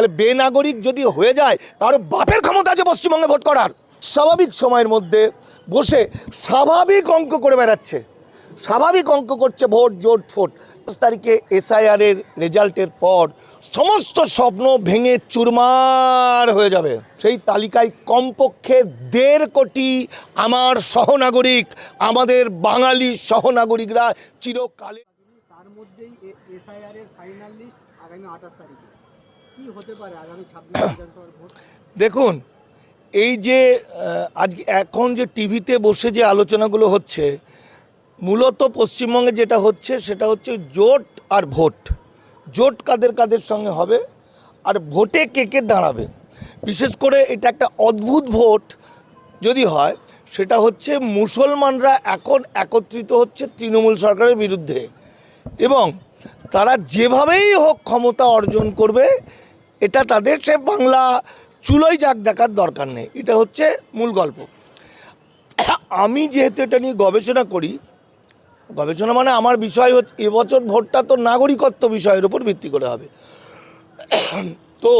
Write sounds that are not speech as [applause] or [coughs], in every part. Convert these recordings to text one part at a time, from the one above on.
তাহলে বেনাগরিক যদি হয়ে যায় তাহলে বাপের ক্ষমতা আছে পশ্চিমবঙ্গে ভোট করার। স্বাভাবিক সময়ের মধ্যে বসে স্বাভাবিক অঙ্ক করে বেড়াচ্ছে। স্বাভাবিক অঙ্ক করছে ভোট, জোট, ফোট। পাঁচ তারিখে এসআইআরের রেজাল্টের পর সমস্ত স্বপ্ন ভেঙে চুরমার হয়ে যাবে। সেই তালিকায় কমপক্ষে দেড় কোটি আমার সহনাগরিক, আমাদের বাঙালি সহনাগরিকরা চিরকালে তার মধ্যেই এসআইআর এর ফাইনাল লিস্ট আগামী আঠাশ তারিখে। [coughs] দেখুন এই যে আজ এখন যে টিভিতে বসে যে আলোচনাগুলো হচ্ছে মূলত পশ্চিমবঙ্গে যেটা হচ্ছে সেটা হচ্ছে জোট আর ভোট। জোট কাদের কাদের সঙ্গে হবে আর ভোটে কে কে দাঁড়াবে? বিশেষ করে এটা একটা অদ্ভুত ভোট যদি হয় সেটা হচ্ছে মুসলমানরা এখন একত্রিত হচ্ছে তৃণমূল সরকারের বিরুদ্ধে। এবং তারা যেভাবেই হোক ক্ষমতা অর্জন করবে এটা তাদের সে বাংলা চুলোই যাক দেখার দরকার নেই। এটা হচ্ছে মূল গল্প। আমি যেহেতু এটা নিয়ে গবেষণা করি, গবেষণা মানে আমার বিষয় হচ্ছে এবছর ভোটটা তো নাগরিকত্ব বিষয়ের উপর ভিত্তি করে হবে। তো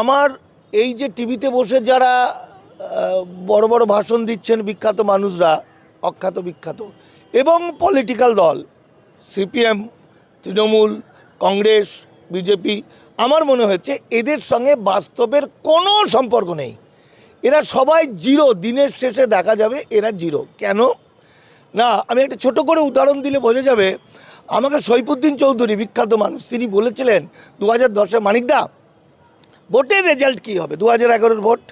আমার এই যে টিভিতে বসে যারা বড় বড় ভাষণ দিচ্ছেন বিখ্যাত মানুষরা, অখ্যাত বিখ্যাত, এবং পলিটিক্যাল দল, সিপিএম, তৃণমূল, কংগ্রেস, বিজেপি আমার মনে হচ্ছে এদের সঙ্গে বাস্তবের কোনো সম্পর্ক নেই। এরা সবাই জিরো, দিনের শেষে দেখা যাবে এরা জিরো। কেন? না, আমি একটা ছোট করে উদাহরণ দিলে বোঝা যাবে, আমাকে সৈফুদ্দিন চৌধুরী, বিখ্যাত মানুষ, তিনি বলেছিলেন দু হাজার দশে মানিকদা ভোটের রেজাল্ট কী হবে? দু হাজার এগারোর ভোট।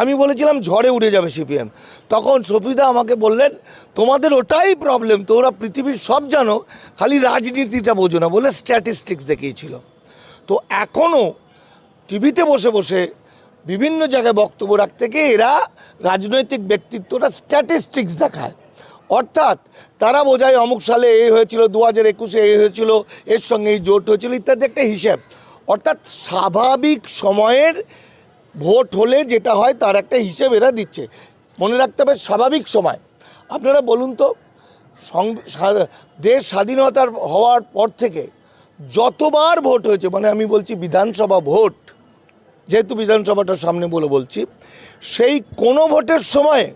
আমি বলেছিলাম, ঝড়ে উড়ে যাবে সিপিএম। তখন সফিদা আমাকে বললেন, তোমাদের ওটাই প্রবলেম তোমরা পৃথিবীর সব জানো, খালি রাজনীতিটা বোঝো না, বলে স্ট্যাটিস্টিক্স দেখিয়েছিল। তো এখনও টিভিতে বসে বসে বিভিন্ন জায়গায় বক্তব্য রাখতে গিয়ে এরা রাজনৈতিক ব্যক্তিত্বটা স্ট্যাটিস্টিক্স দেখায়। অর্থাৎ তারা বোঝায় অমুক সালে এই হয়েছিল, দু হাজার একুশে এই হয়েছিল, এর সঙ্গে এই জোট হয়েছিল ইত্যাদি একটা হিসেব। অর্থাৎ স্বাভাবিক সময়ের ভোট হলে যেটা হয় তার একটা হিসেব এরা দিচ্ছে। মনে রাখতে হবে স্বাভাবিক সময়। আপনারা বলুন তো দেশ স্বাধীনতার হওয়ার পর থেকে যতবার ভোট হয়েছে মানে আমি বলছি বিধানসভা ভোট, যেহেতু বিধানসভাটা সামনে বলে বলছি, সেই কোনো ভোটের সময়ে,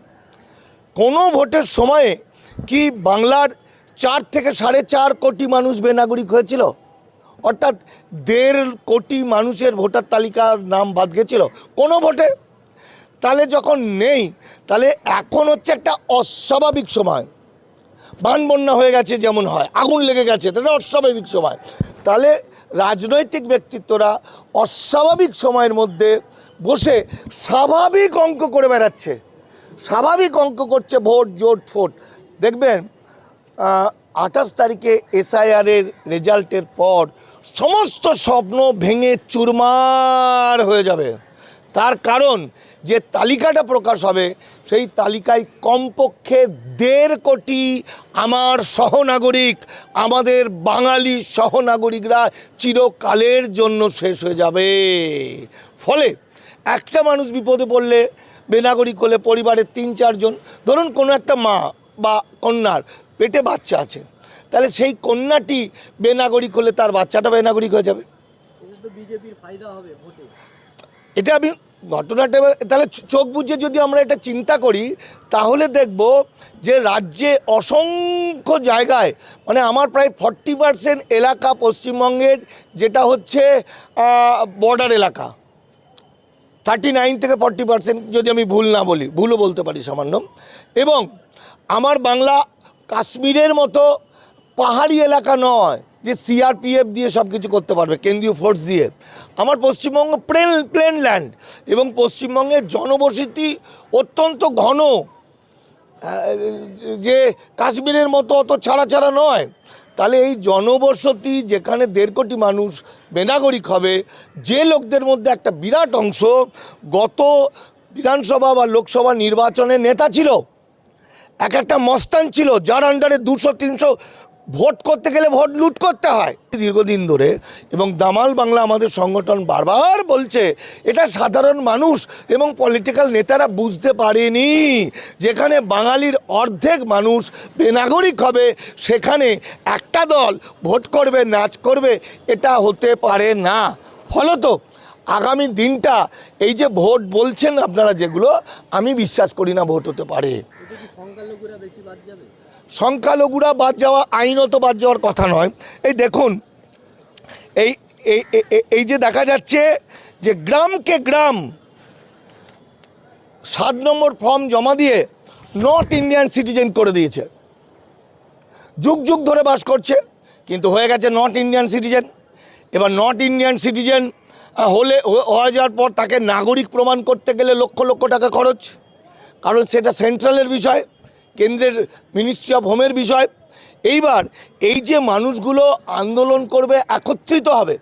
কোনো ভোটের সময়ে কি বাংলার চার থেকে সাড়ে চার কোটি মানুষ বেনাগরিক হয়েছিল? অর্থাৎ দেড় কোটি মানুষের ভোটার তালিকার নাম বাদ গেছিল কোনো ভোটে? তাহলে যখন নেই, তাহলে এখন হচ্ছে একটা অস্বাভাবিক সময়। বান বন্যা হয়ে গেছে যেমন হয়, আগুন লেগে গেছে, তাহলে অস্বাভাবিক সময়। তাহলে রাজনৈতিক ব্যক্তিত্বরা অস্বাভাবিক সময়ের মধ্যে বসে স্বাভাবিক অঙ্ক করে বেড়াচ্ছে। স্বাভাবিক অঙ্ক করছে ভোট, জোট, ফোট। দেখবেন আঠাশ তারিখে এসআইআরের রেজাল্টের পর সমস্ত স্বপ্ন ভেঙে চুরমার হয়ে যাবে। তার কারণ যে তালিকাটা প্রকাশ হবে, সেই তালিকায় কমপক্ষে দেড় কোটি আমার সহনাগরিক, আমাদের বাঙালি সহনাগরিকরা চিরকালের জন্য শেষ হয়ে যাবে। ফলে একটা মানুষ বিপদে পড়লে বেনাগরিক হলে পরিবারের তিন চারজন ধরুন কোনো একটা মা বা কন্যার পেটে বাচ্চা আছে, তাহলে সেই কন্যাটি বেনাগরিক হলে তার বাচ্চাটা বেনাগরিক হয়ে যাবে। বিজেপির ফায়দা হবে এটা আমি ঘটনাটা তাহলে চোখ বুঝে যদি আমরা এটা চিন্তা করি, তাহলে দেখব যে রাজ্যে অসংখ্য জায়গায় মানে আমার প্রায় ফর্টি পার্সেন্ট এলাকা পশ্চিমবঙ্গের, যেটা হচ্ছে বর্ডার এলাকা। থার্টি নাইন থেকে ফর্টি পার্সেন্ট যদি আমি ভুল না বলি, ভুলও বলতে পারি সামান্য। এবং আমার বাংলা কাশ্মীরের মতো পাহাড়ি এলাকা নয় যে সিআরপিএফ দিয়ে সব কিছু করতে পারবে, কেন্দ্রীয় ফোর্স দিয়ে। আমার পশ্চিমবঙ্গ প্লেন প্লেন ল্যান্ড এবং পশ্চিমবঙ্গের জনবসতি অত্যন্ত ঘন। যে কাশ্মীরের মতো অত ছাড়া ছাড়া নয়। তাহলে এই জনবসতি যেখানে দেড় কোটি মানুষ বেনাগরিক হবে, যে লোকদের মধ্যে একটা বিরাট অংশ গত বিধানসভা বা লোকসভা নির্বাচনে নেতা ছিল। এক একটা মস্তান ছিল, যার আন্ডারে দুশো, তিনশো ভোট করতে গেলে ভোট লুট করতে হয়। দীর্ঘদিন ধরে এবং দামাল বাংলা আমাদের সংগঠন বারবার বলছে, এটা সাধারণ মানুষ এবং পলিটিক্যাল নেতারা বুঝতে পারেনি। যেখানে বাঙালির অর্ধেক মানুষ বেনাগরিক হবে, সেখানে একটা দল ভোট করবে, নাচ করবে, এটা হতে পারে না। ফলত আগামী দিনটা এই যে ভোট বলছেন আপনারা যেগুলো, আমি বিশ্বাস করি না ভোট হতে পারে। সংখ্যালঘুরা বেশি বাদ যাবে? সংখ্যালঘুরা বাদ যাওয়া আইনত বাদ যাওয়ার কথা নয়। এই দেখুন, এই এই যে দেখা যাচ্ছে যে গ্রামকে গ্রাম সাত নম্বর ফর্ম জমা দিয়ে নট ইন্ডিয়ান সিটিজেন করে দিয়েছে। যুগ যুগ ধরে বাস করছে, কিন্তু হয়ে গেছে নট ইন্ডিয়ান সিটিজেন। এবার নট ইন্ডিয়ান সিটিজেন হলে হয়ে যাওয়ার পর তাকে নাগরিক প্রমাণ করতে গেলে লক্ষ লক্ষ টাকা খরচ। কারণ সেটা সেন্ট্রালের বিষয় কেন্দ্রের মিনিস্ট্রি অফ হোমের বিষয়। এইবার এই যে মানুষগুলো আন্দোলন করবে একত্রিত হবে।